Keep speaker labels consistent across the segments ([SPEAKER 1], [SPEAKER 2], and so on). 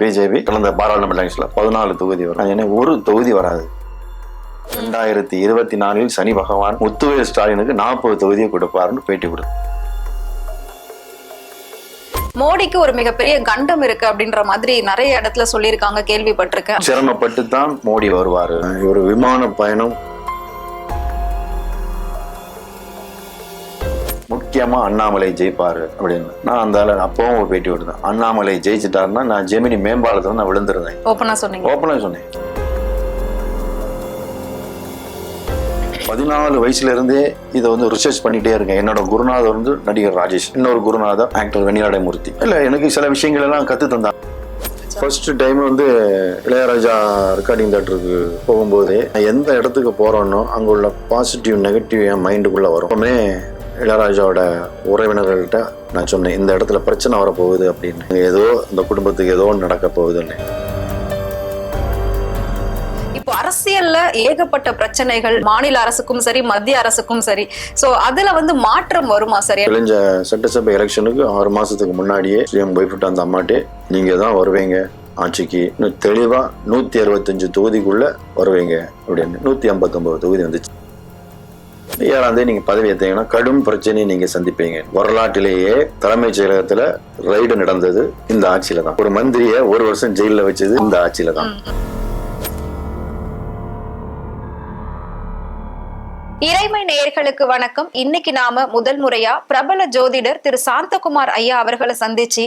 [SPEAKER 1] BJP கடந்த பாராளுமன்ற எலெக்ஷன்ல பதினாலு தொகுதி வரும். ஏன்னா ஒரு தொகுதி வராது. ரெண்டாயிரத்தி இருபத்தி நாலில் சனி பகவான் முத்துவேல் ஸ்டாலினுக்கு நாற்பது தொகுதியை கொடுப்பாருன்னு பேட்டி கொடுத்து
[SPEAKER 2] மோடிக்கு ஒரு மிகப்பெரிய கண்டம் இருக்கு அப்படின்ற மாதிரி நிறைய இடத்துல சொல்லியிருக்காங்க கேள்விப்பட்டிருக்கேன்.
[SPEAKER 1] சிரமப்பட்டு தான் மோடி வருவாரு. ஒரு விமான பயணம் முக்கியமா அண்ணாமலை ஜெயிப்பாரு அப்படின்னு. நான் அந்த ஆளு அப்பவும் ஒரு பேட்டி கொடுத்தேன் அண்ணாமலை ஜெயிச்சிட்டாருன்னா நான் ஜெமினி மேம்பாலத்துல நான் விழுந்துருந்தேன்
[SPEAKER 2] ஓப்பனா சொன்னீங்க.
[SPEAKER 1] ஓப்பனாக சொன்னேன். பதினாலு வயசுல இருந்தே இதை வந்து ரிசர்ச் பண்ணிட்டே இருக்கேன். என்னோட குருநாதர் வந்து நடிகர் ராஜேஷ். இன்னொரு குருநாதர் ஆக்டர் வெண்ணிலாடை மூர்த்தி இல்ல எனக்கு சில விஷயங்கள் எல்லாம் கத்து தந்தாங்க ஃபர்ஸ்ட் டைம் வந்து இளையராஜா ரெக்கார்டிங் தேட்டருக்கு போகும்போதே நான் எந்த இடத்துக்கு போறேனோ அங்க உள்ள பாசிட்டிவ் நெகட்டிவ் என் மைண்டுக்குள்ள வரும். எப்பவுமே இளையராஜாவோட உறவினர்கள்ட்ட நான் சொன்னேன் இந்த இடத்துல பிரச்சனை வரப்போகுது அப்படின்னு. ஏதோ இந்த குடும்பத்துக்கு ஏதோ ஒன்று நடக்க போகுதுன்னு
[SPEAKER 2] இப்போ அரசியல்ல ஏகப்பட்ட பிரச்சனைகள் மாநில அரசுக்கும் சரி மத்திய அரசுக்கும் சரி. சோ அதுல வந்து மாற்றம் வருமா சரி?
[SPEAKER 1] விளைஞ்ச சட்டசபை எலெக்ஷனுக்கு ஆறு மாசத்துக்கு முன்னாடியே சிஎம் போய்விட்டு அந்த அம்மாட்டே நீங்க தான் வருவீங்க ஆட்சிக்கு. தெளிவா நூத்தி அறுபத்தஞ்சு தொகுதிக்குள்ள வருவீங்க அப்படின்னு. நூத்தி ஐம்பத்தொன்பது தொகுதி வந்துச்சு. ஏழாம் தேதி நீங்க பதவி ஏத்தீங்கன்னா கடும் பிரச்சனையை நீங்க சந்திப்பீங்க. வரலாற்றிலேயே தலைமைச் செயலகத்துல ரைடு நடந்தது இந்த ஆட்சியில தான். ஒரு மந்திரியை ஒரு வருஷம் ஜெயில வச்சது இந்த ஆட்சியில தான்.
[SPEAKER 2] இறைமை நேயர்களுக்கு வணக்கம். இன்னைக்கு நாம முதல் முறையா பிரபல ஜோதிடர் திரு சாந்தகுமார் ஐயா அவர்களை சந்திச்சு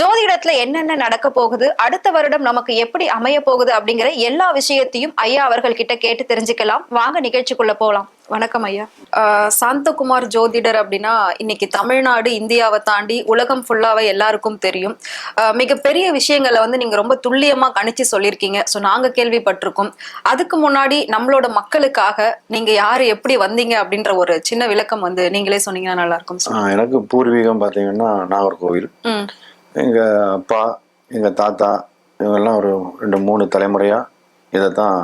[SPEAKER 2] ஜோதிடத்துல என்னென்ன நடக்க போகுது அடுத்த வருடம் நமக்கு எப்படி அமைய போகுது அப்படிங்கிற எல்லா விஷயத்தையும் ஐயா அவர்கள் கிட்ட கேட்டு தெரிஞ்சுக்கலாம். வாங்க நிகழ்ச்சிக்குள்ள போலாம். வணக்கம் ஐயா. சாந்தகுமார் ஜோதிடர் அப்படின்னா இன்னைக்கு தமிழ்நாடு இந்தியாவை தாண்டி உலகம் ஃபுல்லாவே எல்லாருக்கும் தெரியும். மிகப்பெரிய விஷயங்களை வந்து நீங்க ரொம்ப துல்லியமா கணிச்சு சொல்லியிருக்கீங்க. ஸோ நாங்க கேள்விப்பட்டிருக்கோம். அதுக்கு முன்னாடி நம்மளோட மக்களுக்காக நீங்க யாரு எப்படி வந்தீங்க அப்படின்ற ஒரு சின்ன விளக்கம் வந்து நீங்களே சொன்னீங்கன்னா நல்லா இருக்கும்
[SPEAKER 1] எனக்கு பூர்வீகம் பாத்தீங்கன்னா நாகர்கோவில். எங்க அப்பா எங்க தாத்தா இவங்கெல்லாம் ஒரு ரெண்டு மூணு தலைமுறையா இதைத்தான்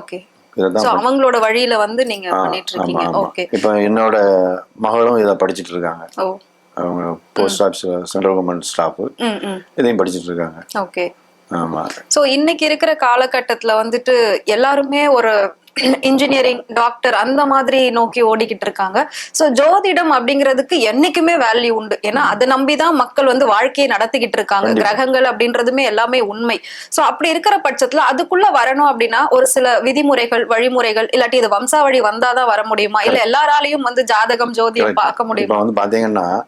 [SPEAKER 2] ஓகே. அவங்களோட வழியில வந்து நீங்க பண்ணிட்டு இருக்கீங்க ஓகே
[SPEAKER 1] இப்போ என்னோட மகளும் இதை படிச்சிட்டு இருக்காங்க அவங்க post office central government staff. இதையும் படிச்சிட்டு இருக்காங்க
[SPEAKER 2] ஓகே
[SPEAKER 1] ஆமா.
[SPEAKER 2] சோ இன்னைக்கு இருக்கிற காலகட்டத்துல வந்துட்டு எல்லாருமே ஒரு இன்ஜினியரிங் டாக்டர் அந்த மாதிரி நோக்கி ஓடிக்கிட்டு இருக்காங்க. சோ ஜோதிடம் அப்படிங்கிறதுக்கு என்னைக்குமே வேல்யூ உண்டு. ஏன்னா அதை நம்பிதான் மக்கள் வந்து வாழ்க்கையை நடத்திக்கிட்டு இருக்காங்க. கிரகங்கள் அப்படின்றதுமே எல்லாமே உண்மை. சோ அப்படி இருக்கிற பட்சத்துல அதுக்குள்ள வரணும் அப்படின்னா ஒரு சில விதிமுறைகள் வழிமுறைகள் இல்லாட்டி இது வம்சாவழி வந்தாதான் வர முடியுமா? இல்ல எல்லாராலையும் வந்து ஜாதகம் ஜோதிடம் பார்க்க முடியுமா?
[SPEAKER 1] வந்து பாத்தீங்கன்னா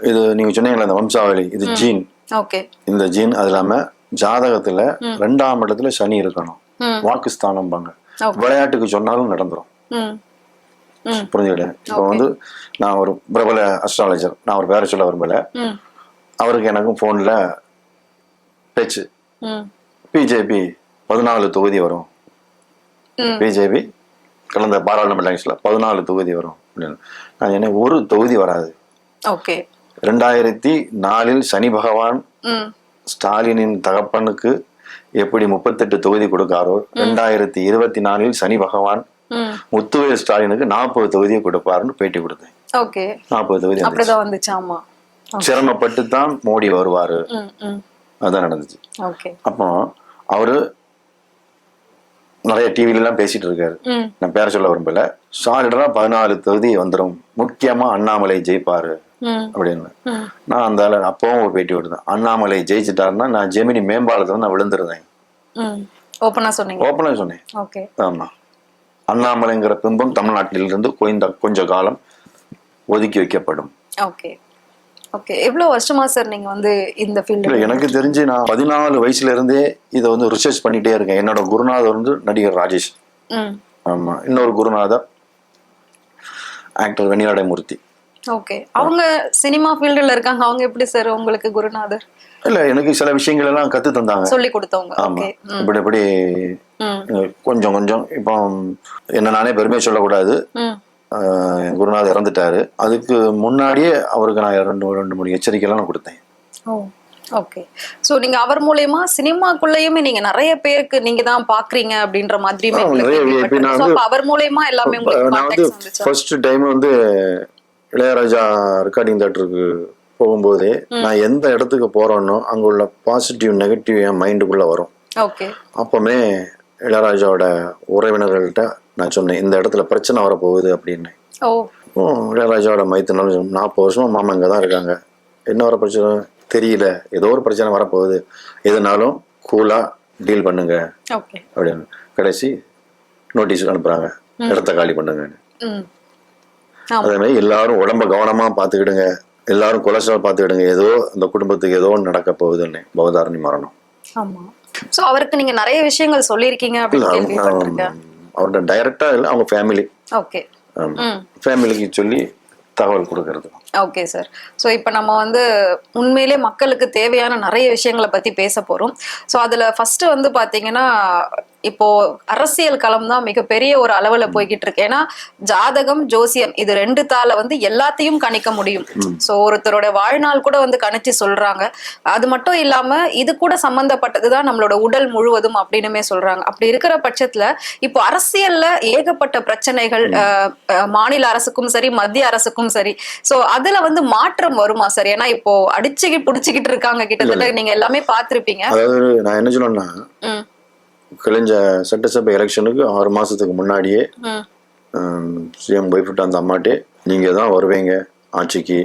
[SPEAKER 1] இது நீங்க சொன்னீங்களா இந்த வம்சாவளி இது ஜீன்.
[SPEAKER 2] ஓகே.
[SPEAKER 1] இந்த ஜீன் அது இல்லாம ஜாதகத்துல ரெண்டாம் இடத்துல சனி இருக்கணும்.
[SPEAKER 2] ம்.
[SPEAKER 1] வாக்குஸ்தானம்பாங்க
[SPEAKER 2] Okay.
[SPEAKER 1] விளையாட்டுக்கு சொன்னாலும் நடந்துரும்.
[SPEAKER 2] ம். ம்.
[SPEAKER 1] புரிஞ்சுக்கிட்டேன் இப்போ. வந்து நான் ஒரு பிரபல அஸ்ட்ராலஜர் நான் ஒரு பேரை சொல்ல விரும்பல. அவருக்கு எனக்கும் ஃபோனில் பேச்சு. பிஜேபி பதினாலு தொகுதி வரும். பிஜேபி கடந்த பாராளுமன்ற எலெக்ஷனில் பதினாலு தொகுதி வரும். அப்படின்னு. நான் என்ன ஒரு தொகுதி வராது.
[SPEAKER 2] ஓகே.
[SPEAKER 1] ரெண்டாயிரத்தி நாலில் சனி பகவான் ஸ்டாலினின் தகப்பனுக்கு எப்படி முப்பத்தெட்டு தொகுதி கொடுக்காரோ ரெண்டாயிரத்தி இருபத்தி நாலில் சனி பகவான் முத்துவேல் ஸ்டாலினுக்கு நாற்பது தொகுதியை கொடுப்பாருன்னு பேட்டி கொடுத்தேன்.
[SPEAKER 2] ஓகே.
[SPEAKER 1] நாற்பது தொகுதி வந்துச்சு.
[SPEAKER 2] ஆமா.
[SPEAKER 1] சிரமப்பட்டு தான் மோடி வருவாரு. அதான் நடந்துச்சு.
[SPEAKER 2] ஓகே.
[SPEAKER 1] அப்போ அவரு நிறைய டிவில எல்லாம் பேசிட்டு இருக்காரு. நான் பேர சொல்ல விரும்பல. சாலிடரா பதினாலு தொகுதி வந்துடும் முக்கியமா அண்ணாமலை ஜெயிப்பாரு அப்படின்னு. நான் அந்த அப்பவும் ஒரு பேட்டி கொடுத்தேன் அண்ணாமலை ஜெயிச்சிட்டாருன்னா நான் ஜெமினி மேம்பாலத்துல நான் விழுந்துருந்தேன்
[SPEAKER 2] ஓப்பனா
[SPEAKER 1] சொன்னேன்.
[SPEAKER 2] ஓகே.
[SPEAKER 1] ஆமா. அண்ணாமலைங்கிற பிம்பம் தமிழ்நாட்டிலிருந்து குறைந்த கொஞ்ச காலம் ஒதுக்கி வைக்கப்படும்.
[SPEAKER 2] ஓகே எவ்வளவு வருஷமா சார் நீங்க வந்து இந்த ஃபீல்டு
[SPEAKER 1] எனக்கு தெரிஞ்சு நான் பதினாலு வயசுல இருந்தே இதை வந்து ரிசர்ச் பண்ணிட்டே இருக்கேன். என்னோட குருநாதர் வந்து நடிகர் ராஜேஷ். ஆமா இன்னொரு குருநாதர் ஆக்டர் வெண்ணிலாடை மூர்த்தி
[SPEAKER 2] ஓகே அவங்க சினிமா ஃபீல்டுல இருக்காங்க. அவங்க எப்படி சார் உங்களுக்கு குருநாதர்?
[SPEAKER 1] இல்ல எனக்கு சில விஷயங்கள் எல்லாம் கத்து தந்தாங்க.
[SPEAKER 2] சொல்லி கொடுத்தவங்க.
[SPEAKER 1] ஆமா இப்படி இப்படி கொஞ்சம் கொஞ்சம் இப்போ என்ன நானே பெருமையை சொல்லக்கூடாது. குருநாதர் இறந்துட்டாரு. அதுக்கு முன்னாடியே அவருக்கு நான் ரெண்டு ரெண்டு மூணு எச்சரிக்கைலாம் நான் கொடுத்தேன்.
[SPEAKER 2] ஓகே. சோ நீங்க அவர் மூலயமா சினிமாக்குள்ளேயுமே நீங்க நிறைய பேருக்கு நீங்க தான் பாக்குறீங்க அப்படின்ற மாதிரி அவர் மூலயமா எல்லாமே
[SPEAKER 1] நான் வந்து ஃபர்ஸ்ட் டைம் வந்து இளையராஜா ரெக்கார்டிங் தேட்டருக்கு போகும்போது நான் எந்த இடத்துக்கு போறேனோ அங்க உள்ள பாசிட்டிவ் நெகட்டிவ் என் மைண்டுக்குள்ள வரும்.
[SPEAKER 2] ஓகே.
[SPEAKER 1] அப்பவுமே இளையராஜாவோட உறவினர்கள்ட்ட நான் சொன்னேன் இந்த இடத்துல பிரச்சனை வரப்போகுது அப்படின்னு. இளையராஜாவோட மைத்தினாலும் நாற்பது வருஷமா மாமா இங்கே தான் இருக்காங்க. என்ன வர பிரச்சனை? தெரியல. ஏதோ ஒரு பிரச்சனை வரப்போகுது. எதுனாலும் கூலாக டீல் பண்ணுங்க. அப்படின்னு. கடைசி நோட்டீஸ் அனுப்புறாங்க. இடத்த காலி பண்ணுங்கன்னு.
[SPEAKER 2] ஆமா.
[SPEAKER 1] அதே மாதிரி எல்லாரும் உடம்ப கவனமா பார்த்துக்கிடுங்க. எல்லாரும் கொலஸ்ட்ரால் பார்த்துக்கிடுங்க. ஏதோ அந்த குடும்பத்துக்கு ஏதோ ஒன்று நடக்க போகுதுன்னு. பவதாரணி மரணம்.
[SPEAKER 2] ஆமா. சோ அவருக்கு நீங்க நிறைய விஷயங்கள் சொல்லியிருக்கீங்க அப்படின்னு
[SPEAKER 1] அவரோட டைரக்டா இல்லை அவங்க ஃபேமிலி
[SPEAKER 2] ஓகே
[SPEAKER 1] ஃபேமிலிக்கு சொல்லி தகவல் கொடுக்கறது.
[SPEAKER 2] ஓகே சார் ஸோ இப்போ நம்ம வந்து உண்மையிலே மக்களுக்கு தேவையான நிறைய விஷயங்களை பத்தி பேச போறோம். ஸோ அதுல ஃபர்ஸ்ட் வந்து பாத்தீங்கன்னா இப்போ அரசியல் களம் தான் மிகப்பெரிய ஒரு அளவுல போய்கிட்டு இருக்கு ஏன்னா ஜாதகம் ஜோசியம் இது ரெண்டு தால வந்து எல்லாத்தையும் கணிக்க முடியும். ஸோ ஒருத்தரோட வாழ்நாள் கூட வந்து கணிச்சு சொல்றாங்க. அது மட்டும் இல்லாம இது கூட சம்பந்தப்பட்டதுதான் நம்மளோட உடல் முழுவதும் அப்படின்னுமே சொல்றாங்க. அப்படி இருக்கிற பட்சத்துல இப்போ அரசியல்ல ஏகப்பட்ட பிரச்சனைகள் மாநில அரசுக்கும் சரி மத்திய அரசுக்கும் சரி. சோ அதுல வந்து மாற்றம் வருமா சார்? ஏன்னா இப்போ அடிச்சுக்கி புடிச்சுக்கிட்டு இருக்காங்க கிட்டத்தட்ட நீங்க எல்லாமே பார்த்திருப்பீங்க.
[SPEAKER 1] அதாவது நான் என்ன
[SPEAKER 2] ம்.
[SPEAKER 1] கழிஞ்ச சட்டசபை எலெக்ஷனுக்கு ஆறு மாசத்துக்கு முன்னாடியே சிஎம் போய்விட்டு அந்த அம்மாட்டே நீங்க தான் வருவீங்க ஆட்சிக்கு.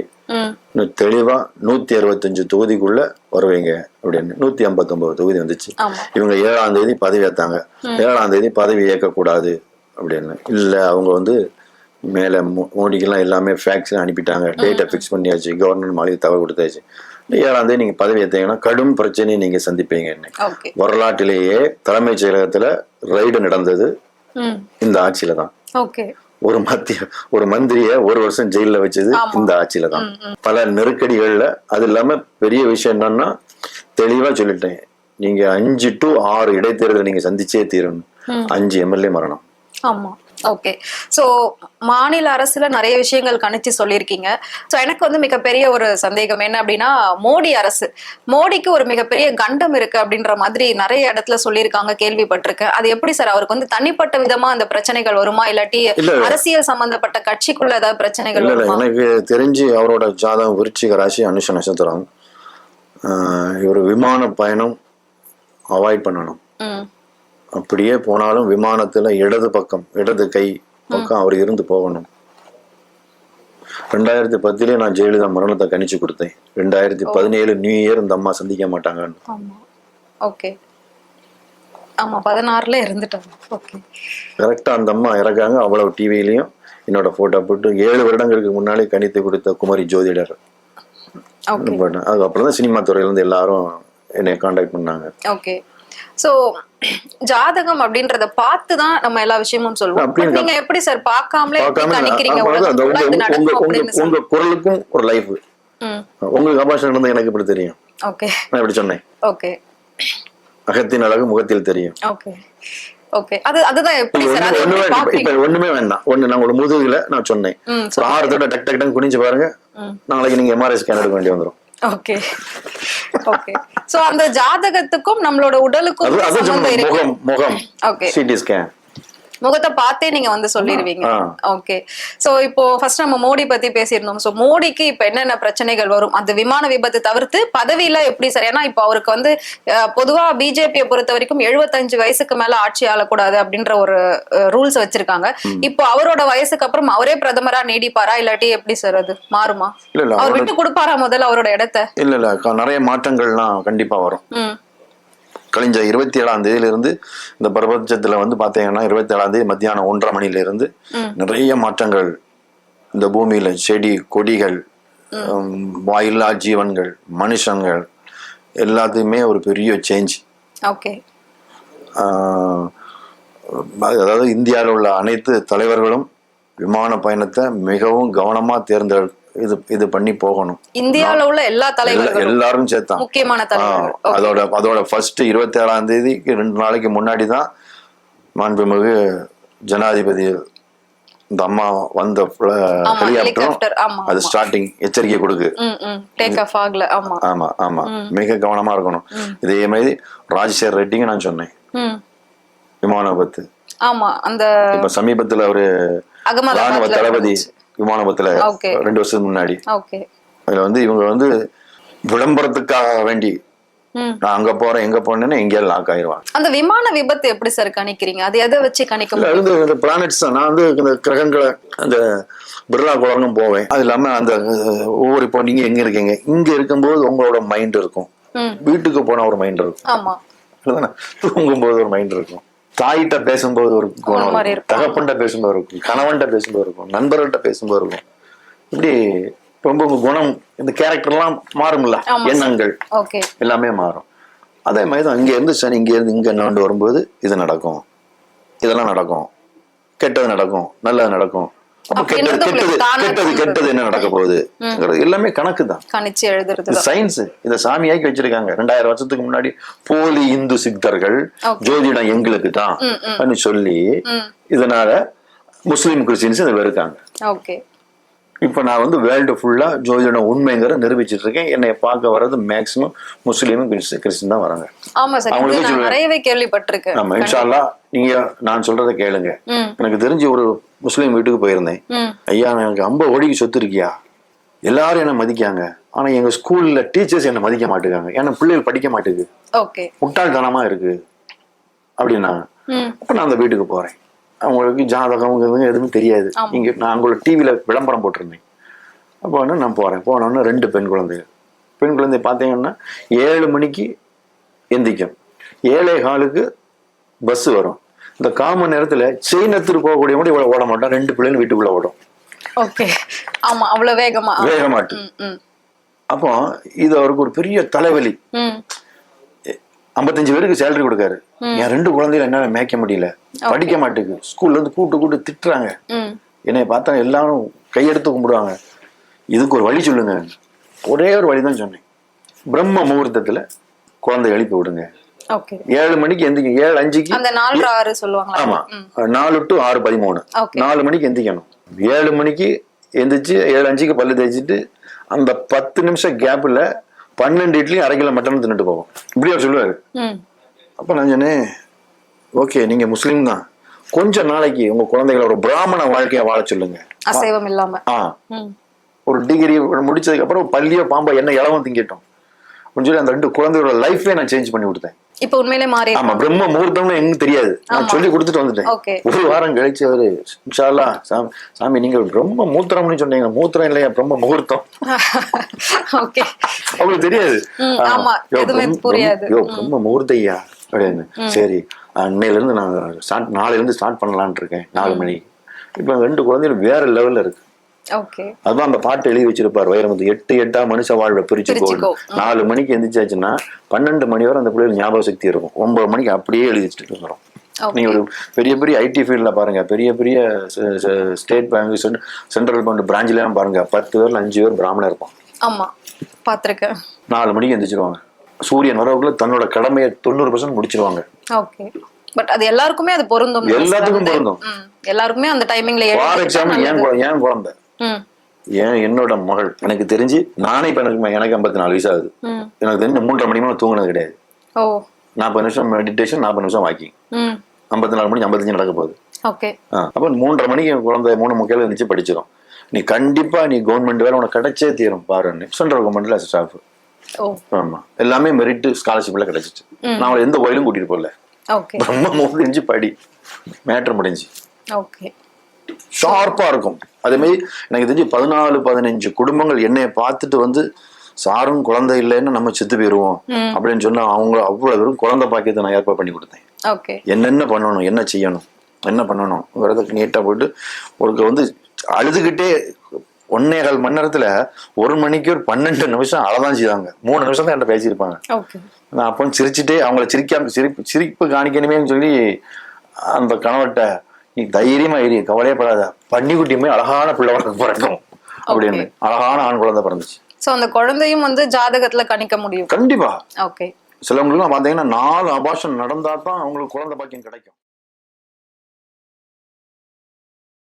[SPEAKER 1] தெளிவா நூத்தி அறுபத்தஞ்சு தொகுதிக்குள்ள வருவீங்க அப்படின்னு நூத்தி ஐம்பத்தொன்பது தொகுதி வந்துச்சு. இவங்க ஏழாம் தேதி பதவி ஏத்தாங்க. ஏழாம் தேதி பதவி ஏற்கக்கூடாது அப்படின்னு. இல்ல அவங்க வந்து மேல மோடிக்கெல்லாம் எல்லாமே ஃபேக்ஸ் அனுப்பிட்டாங்க. டேட்டை ஃபிக்ஸ் பண்ணியாச்சு. கவர்னர் மாளிகை தகவல் கொடுத்தாச்சு. ஏழாம் தேதி நீங்க பதவி ஏத்தீங்கன்னா கடும் பிரச்சனையை நீங்க சந்திப்பீங்கன்னு
[SPEAKER 2] ஓகே.
[SPEAKER 1] வரலாற்றிலேயே தலைமைச் செயலகத்துல ரைடு நடந்தது. இந்த ஆட்சியில தான். ஒரு மத்திய ஒரு மந்திரிய ஒரு வருஷம் ஜெயில்ல வச்சது. இந்த ஆட்சியில தான். பல நெருக்கடிகள்ல அது இல்லாம பெரிய விஷயம் என்னன்னா தெளிவா சொல்லிட்டேன். நீங்க அஞ்சு டு ஆறு இடைத்தேர்தல் நீங்க சந்திச்சே தீரணும். அஞ்சு எம்எல்ஏ மரணம்.
[SPEAKER 2] ஆமா. ஓகே சோ மாநில அரசுல நிறைய விஷயங்கள் கணிச்சு சொல்லியிருக்கீங்க. சோ எனக்கு வந்து மிகப்பெரிய ஒரு சந்தேகம் என்ன அப்படின்னா மோடி அரசு. மோடிக்கு ஒரு மிகப்பெரிய கண்டம் இருக்கு அப்படின்ற மாதிரி நிறைய இடத்துல சொல்லியிருக்காங்க கேள்விப்பட்டிருக்கேன். அது எப்படி சார்? அவருக்கு வந்து தனிப்பட்ட விதமா அந்த பிரச்சனைகள் வருமா? இல்லாட்டி
[SPEAKER 1] இல்ல.
[SPEAKER 2] அரசியல் சம்பந்தப்பட்ட கட்சிக்குள்ள ஏதாவது பிரச்சனைகள்
[SPEAKER 1] எனக்கு தெரிஞ்சு அவரோட ஜாதகம் விருச்சிக ராசி அனுஷ நட்சத்திரம். இவர் விமான பயணம் அவாய்ட் பண்ணணும். அப்படியே போனாலும் விமானத்துல இடது பக்கம் இடது கை பக்கம் அவர் இருந்து போகணும். ரெண்டாயிரத்தி பத்திலே நான் ஜெயலலிதா மரணத்தை கணிச்சு கொடுத்தேன். ரெண்டாயிரத்தி பதினேழு நியூ இயர் இந்த அம்மா சந்திக்க மாட்டாங்கன்னு.
[SPEAKER 2] ஓகே. ஆமா பதினாறுல இருந்துட்டாங்க ஓகே.
[SPEAKER 1] கரெக்டா அந்த அம்மா இறக்காங்க. அவ்வளவு டிவிலையும் என்னோட போட்டோ போட்டு ஏழு வருடங்களுக்கு முன்னாலே கணித்து கொடுத்த குமரி ஜோதிடர். அதுக்கப்புறம் தான் சினிமா துறையில இருந்து எல்லாரும் என்னை காண்டாக்ட் பண்ணாங்க.
[SPEAKER 2] ஓகே. சோ ஜாதகம் அப்படின்றத பார்த்து தான் நம்ம எல்லா விஷயமும் சொல்லுவோம் நீங்க எப்படி சார் பார்க்காமலே கணிக்கிறீங்க
[SPEAKER 1] உங்க குரலுக்கும் ஒரு லைஃப் உங்களுக்கு அபாஷன் நடந்தது எனக்கு இப்படி தெரியும்?
[SPEAKER 2] ஓகே.
[SPEAKER 1] நான் இப்படி சொன்னேன்.
[SPEAKER 2] ஓகே.
[SPEAKER 1] அகத்தின் அழகு முகத்தில் தெரியும்.
[SPEAKER 2] ஓகே. ஓகே. அது அதுதான் எப்படி சார் அது
[SPEAKER 1] ஒண்ணுமே ஒண்ணுமே வேண்டாம். ஒண்ணு நான் ஒரு முதுகுல நான் சொன்னேன். ஆறு தடவை டக் டக் டக் குனிஞ்சு பாருங்க. நாளைக்கு நீங்க எம்ஆர்ஐ ஸ்கேன் எடுக்க வேண்டி வந்துரும்.
[SPEAKER 2] ஓகே. ஓகே சோ அந்த ஜாதகத்துக்கும் நம்மளோட உடலுக்கும்
[SPEAKER 1] முகம் முகம்.
[SPEAKER 2] ஓகே
[SPEAKER 1] சிடி ஸ்கேன்
[SPEAKER 2] முகத்தை பார்த்தே நீங்க வந்து சொல்லிடுவீங்க. ஓகே சோ இப்போ ஃபர்ஸ்ட் நம்ம மோடி பத்தி பேசியிருந்தோம். சோ மோடிக்கு இப்ப என்னென்ன பிரச்சனைகள் வரும்? அந்த விமான விபத்து தவிர்த்து பதவியில எப்படி சார்? ஏன்னா இப்போ அவருக்கு வந்து பொதுவா பிஜேபியை பொறுத்த வரைக்கும் 75 வயசுக்கு மேல ஆட்சி ஆளக்கூடாது அப்படின்ற ஒரு ரூல்ஸ் வச்சிருக்காங்க. இப்போ அவரோட வயசுக்கு அப்புறம் அவரே பிரதமரா நீடிப்பாரா? இல்லாட்டி எப்படி சார் அது மாறுமா? அவர் விட்டு கொடுப்பாரா முதல்ல அவரோட இடத்த?
[SPEAKER 1] இல்ல இல்ல நிறைய மாற்றங்கள்லாம் கண்டிப்பா வரும். கழிஞ்ச இருபத்தி ஏழாம் தேதியில இருந்து இந்த பிரபஞ்சத்துல வந்து பாத்தீங்கன்னா இருபத்தி ஏழாம் தேதி மத்தியானம் ஒன்றரை மணில இருந்து நிறைய மாற்றங்கள். இந்த பூமியில செடி கொடிகள் வாயில்லா ஜீவன்கள் மனுஷங்கள் எல்லாத்தையுமே ஒரு பெரிய சேஞ்ச்
[SPEAKER 2] ஓகே.
[SPEAKER 1] அதாவது இந்தியாவில் உள்ள அனைத்து தலைவர்களும் விமான பயணத்தை மிகவும் கவனமா தேர்ந்தெடு இது இது பண்ணி போகணும்.
[SPEAKER 2] இந்தியாவுல உள்ள எல்லா தலைவர்களும்
[SPEAKER 1] எல்லாரும் சேர்த்தான்.
[SPEAKER 2] முக்கியமான தலைவர்கள்.
[SPEAKER 1] அதோட அதோட ஃபர்ஸ்ட் இருபத்தி ஏழாம் தேதிக்கு ரெண்டு நாளைக்கு முன்னாடி தான் மாண்புமிகு ஜனாதிபதி இந்த அம்மா வந்த
[SPEAKER 2] ஹெலிகாப்டர்
[SPEAKER 1] அது ஸ்டார்டிங் எச்சரிக்கை கொடுக்கு.
[SPEAKER 2] டேக் ஆஃப் ஆகல ஆமா.
[SPEAKER 1] ஆமா ஆமா. மிக கவனமா இருக்கணும். இதே மாதிரி ராஜசேகர் ரெட்டிங்க நான் சொன்னேன். விமான விபத்து.
[SPEAKER 2] ஆமா அந்த
[SPEAKER 1] இப்ப சமீபத்துல ஒரு ராணுவ தளபதி விமான
[SPEAKER 2] Okay.
[SPEAKER 1] ரெண்டு வருஷத்துக்கு முன்னாடி. அதுல வந்து இவங்க வந்து விளம்பரத்துக்காக வேண்டி. நான் அங்க போறேன் எங்க போனேன்னு எங்கேயாவது லாக் ஆயிடுவாங்க
[SPEAKER 2] அந்த விமான விபத்து எப்படி சார் கணிக்கிறீங்க? அது எதை வச்சு கணிக்க முடியும்?
[SPEAKER 1] இந்த பிளானட்ஸ் நான் வந்து இந்த கிரகங்களை அந்த பிர்லா குளம்னு போவேன். அது இல்லாம அந்த ஒவ்வொரு இப்போ நீங்க எங்க இருக்கீங்க? இங்க இருக்கும்போது உங்களோட மைண்ட் இருக்கும். வீட்டுக்கு போனா ஒரு மைண்ட் இருக்கும்.
[SPEAKER 2] ஆமா.
[SPEAKER 1] இல்லைதானே? தூங்கும்போது ஒரு மைண்ட் இருக்கும். தாயிட்ட பேசும்போது ஒரு குணம் இருக்கும். தகப்பன்ட்ட பேசும்போது இருக்கும். கணவன்கிட்ட பேசும்போது இருக்கும். நண்பர்கள்ட்ட பேசும்போது இருக்கும். இப்படி ரொம்ப குணம் இந்த கேரக்டர்லாம் மாறும்ல. எண்ணங்கள். எல்லாமே மாறும். அதே மாதிரி தான் இங்க இருந்து சனி இங்க இருந்து இங்க நோண்டு வரும்போது இது நடக்கும். இதெல்லாம் நடக்கும். கெட்டது நடக்கும். நல்லது நடக்கும். அப்ப கெட்டது கெட்டது என்ன நடக்க போகுது? எல்லாமே கணக்கு தான்.
[SPEAKER 2] கணிச்சு எழுதுறது
[SPEAKER 1] இது சயின்ஸ் இத சாமியாக்கி வச்சிருக்காங்க. ரெண்டாயிரம் வருஷத்துக்கு முன்னாடி போலி இந்து சித்தர்கள். ஜோதிடம் எங்களுக்கு தான் சொல்லி இதனால முஸ்லீம் கிறிஸ்டின்ஸ் இதை வெறுக்காங்க. இப்ப நான் வந்து வேர்ல்டு ஃபுல்லா ஜோதிடம் உண்மைங்கிற நிரூபிச்சிட்டு இருக்கேன் என்னை பார்க்க வர்றது மேக்சிமம் முஸ்லீமும் கிறிஸ்டின் தான் வராங்க.
[SPEAKER 2] ஆமா சார் இது
[SPEAKER 1] அவங்களுக்கு.
[SPEAKER 2] நிறையவே கேள்விப்பட்டிருக்கேன்.
[SPEAKER 1] நம்ம இன்ஷால்லா நீங்க நான் சொல்றதை கேளுங்க. எனக்கு தெரிஞ்சு ஒரு முஸ்லீம் வீட்டுக்கு போயிருந்தேன். ஐயா எனக்கு ஐம்பது கோடிக்கு சொத்து இருக்கியா? எல்லாரும் என்ன மதிக்காங்க. ஆனா எங்க ஸ்கூல்ல டீச்சர்ஸ் என்ன மதிக்க மாட்டேங்காங்க ஏன்னா பிள்ளைகள் படிக்க மாட்டேங்குது முட்டாள்தனமா இருக்கு. அப்படின்னாங்க
[SPEAKER 2] ம்.
[SPEAKER 1] அப்ப நான் அந்த வீட்டுக்கு போறேன். அவங்களுக்கு ஜாதகம் எதுவுமே தெரியாது. இங்க நான் உங்களோட டிவியில விளம்பரம் போட்டிருந்தேன். அப்போ வந்து நான் போறேன். போனோன்னு ரெண்டு பெண் குழந்தைகள். பெண் குழந்தை பார்த்தீங்கன்னா ஏழு மணிக்கு எந்திக்கும். ஏழை காலுக்கு பஸ் வரும். இந்த காமன் நேரத்துல செயின் எடுத்துட்டு போகக்கூடிய மட்டும் இவ்வளவு ஓட மாட்டோம். ரெண்டு பிள்ளைகள் வீட்டுக்குள்ள ஓடும்.
[SPEAKER 2] ஓகே ஆமா அவ்வளவு வேகமா.
[SPEAKER 1] வேகமாட்டு அப்போ இது அவருக்கு ஒரு பெரிய தலைவலி. ஐம்பத்தஞ்சு பேருக்கு சேலரி கொடுக்காரு. என் ரெண்டு குழந்தைகளை என்னால மேய்க்க முடியல. படிக்க மாட்டேங்குது ஸ்கூல்ல இருந்து கூட்டு கூட்டு திட்டுறாங்க. என்னை பார்த்தா எல்லாரும் கையெடுத்து கும்பிடுவாங்க. இதுக்கு ஒரு வழி சொல்லுங்க. ஒரே ஒரு வழி தான் சொன்னேன். பிரம்ம முகூர்த்தத்துல குழந்தை எழுப்பி விடுங்க. ஏழு மணிக்கு எந்திக்கும் ஏழு அஞ்சுக்கு ஆமா. நாலு டு ஆறு பதிமூணு. நாலு மணிக்கு எந்திக்கணும். ஏழு மணிக்கு எந்திரிச்சு ஏழு அஞ்சுக்கு பல்லு தேய்ச்சிட்டு அந்த பத்து நிமிஷம் கேப்ல பன்னெண்டு இட்லி அரை கிலோ மட்டன் தின்னுட்டு போவோம். இப்படி அவர் சொல்லுவாரு. அப்ப நான் சொன்னேன் ஓகே நீங்க முஸ்லீம் தான். கொஞ்ச நாளைக்கு உங்க குழந்தைகளை ஒரு பிராமண வாழ்க்கையை வாழ சொல்லுங்க.
[SPEAKER 2] அசைவம் இல்லாம.
[SPEAKER 1] ஆ. ஒரு டிகிரி முடிச்சதுக்கு அப்புறம் பள்ளியோ பாம்போ என்ன இளவும் திங்கட்டும். சொல்லி அந்த ரெண்டு குழந்தையோட லைஃபே நான் சேஞ்ச் பண்ணி கொடுத்தேன்.
[SPEAKER 2] இப்போ உண்மையிலே மாறி
[SPEAKER 1] ஆமா பிரம்ம முகூர்த்தம்னு எங்க தெரியாது. நான். சொல்லி கொடுத்துட்டு வந்துட்டேன். ஒரு வாரம் கழிச்சு அவரு இன்ஷால்லா சாமி சாமி நீங்க ரொம்ப மூத்திரம்னு சொன்னீங்க. மூத்திரம் இல்லையா? பிரம்ம முகூர்த்தம். அவங்களுக்கு தெரியாது.
[SPEAKER 2] ஆமா.
[SPEAKER 1] பிரம்ம- பிரம்ம முகூர்த்தையா அப்படின்னு. சரி அன்னையில இருந்து நான் ஸ்டார்ட் நாளையில இருந்து ஸ்டார்ட் பண்ணலாம்னு இருக்கேன் நாலு மணி. இப்ப ரெண்டு குழந்தைகள் வேற லெவல்ல இருக்கு.
[SPEAKER 2] ஓகே.
[SPEAKER 1] அதான் அந்த பாட்டு எழுதி வச்சிருப்பார் வைரமுத்து எட்டு எட்டா மனுஷ வாழ்வை பிரிச்சு. போடு நாலு மணிக்கு எந்திரிச்சாச்சுன்னா பன்னெண்டு மணி வரை அந்த பிள்ளைகள் ஞாபக சக்தி இருக்கும். ஒன்பது மணிக்கு அப்படியே எழுதி வச்சுட்டு வந்துடும். நீங்க ஒரு பெரிய பெரிய ஐடி ஃபீல்ட்ல பாருங்க. பெரிய பெரிய ஸ்டேட் பேங்க் சென்ட்ரல் பேங்க் பிரான்ச்லாம் பாருங்க. பத்து பேர்ல அஞ்சு பேர் பிராமணர் இருப்பான்
[SPEAKER 2] ஆமா பாத்திருக்கேன்.
[SPEAKER 1] நாலு மணிக்கு எந்திரிச்சிருவாங்க. சூரியன் வரவுக்குள்ள தன்னோட கடமையை தொண்ணூறு பர்சன்ட் முடிச்சிருவாங்க.
[SPEAKER 2] ஓகே. பட் அது எல்லாருக்குமே அது பொருந்தும்?
[SPEAKER 1] எல்லாத்துக்கும் பொருந்தும்.
[SPEAKER 2] எல்லாருக்குமே அந்த டைமிங்ல
[SPEAKER 1] ஃபார் எக்ஸாம்பிள் ஏன் ஏன் குழந்தை? ஏன் என்னோட மகள்? எனக்கு தெரிஞ்சு நானே இப்ப எனக்கு எனக்கு ஐம்பத்தி நாலு வயசு ஆகுது எனக்கு தெரிஞ்சு மூன்றரை மணி நேரம் தூங்குனது கிடையாது.
[SPEAKER 2] ஓ.
[SPEAKER 1] நாற்பது நிமிஷம் மெடிடேஷன் நாற்பது நிமிஷம் வாக்கிங் ஐம்பத்தி நாலு மணிக்கு ஐம்பத்தஞ்சு நடக்க போகுது.
[SPEAKER 2] ஓகே.
[SPEAKER 1] அப்போ மூன்றரை மணிக்கு என் குழந்தை மூணு முக்கையில இருந்துச்சு படிச்சிடும் நீ கண்டிப்பா நீ கவர்மெண்ட் வேலை உனக்கு கிடைச்சே தீரும். பாருன்னு சென்ட்ரல் கவர்மெண்ட்ல ஸ்டாஃப் ஆமா. எல்லாமே மெரிட் ஸ்காலர்ஷிப்ல கிடைச்சிச்சு. நான் அவளை எந்த கோயிலும் கூட்டிட்டு போகல. பிரம்ம முடிஞ்சு படி. மேட்ரு முடிஞ்சு. ஷார்ப்பா இருக்கும். அதே மாதிரி எனக்கு தெரிஞ்சு பதினாலு பதினஞ்சு குடும்பங்கள் என்னைய பார்த்துட்டு வந்து சாரும் குழந்தை இல்லைன்னு நம்ம செத்து போயிருவோம். அப்படின்னு சொன்னா அவங்க அவ்வளவு பேரும் குழந்தை பாக்கியத்தை நான் ஏற்பாடு பண்ணி கொடுத்தேன். என்னென்ன பண்ணணும் என்ன செய்யணும் என்ன பண்ணணும் விரதத்துக்கு நீட்டாக போயிட்டு ஒருக்கு வந்து அழுதுகிட்டே ஒன்னேகால் மணி நேரத்துல ஒரு மணிக்கு ஒரு பன்னெண்டு நிமிஷம் அழதான் செய்வாங்க. மூணு நிமிஷம் தான் என்கிட்ட பேசியிருப்பாங்க. நான் அப்போ சிரிச்சுட்டே அவங்கள சிரிக்காம சிரிப்பு சிரிப்பு காணிக்கணுமேன்னு சொல்லி அந்த கணவர்கிட்ட நீ தைரியமா இரு கவலையப்படாத. பன்னிக்குட்டியுமே அழகான பிள்ளை வளர்க்க பிறக்கும். அப்படின்னு. அழகான ஆண் குழந்தை பிறந்துச்சு.
[SPEAKER 2] சோ அந்த குழந்தையும் வந்து ஜாதகத்துல கணிக்க முடியும்.
[SPEAKER 1] கண்டிப்பா.
[SPEAKER 2] ஓகே.
[SPEAKER 1] சிலவங்களுக்குலாம் பார்த்தீங்கன்னா நாலு அபாஷன் நடந்தா தான் அவங்களுக்கு குழந்தை பாக்கியம் கிடைக்கும்.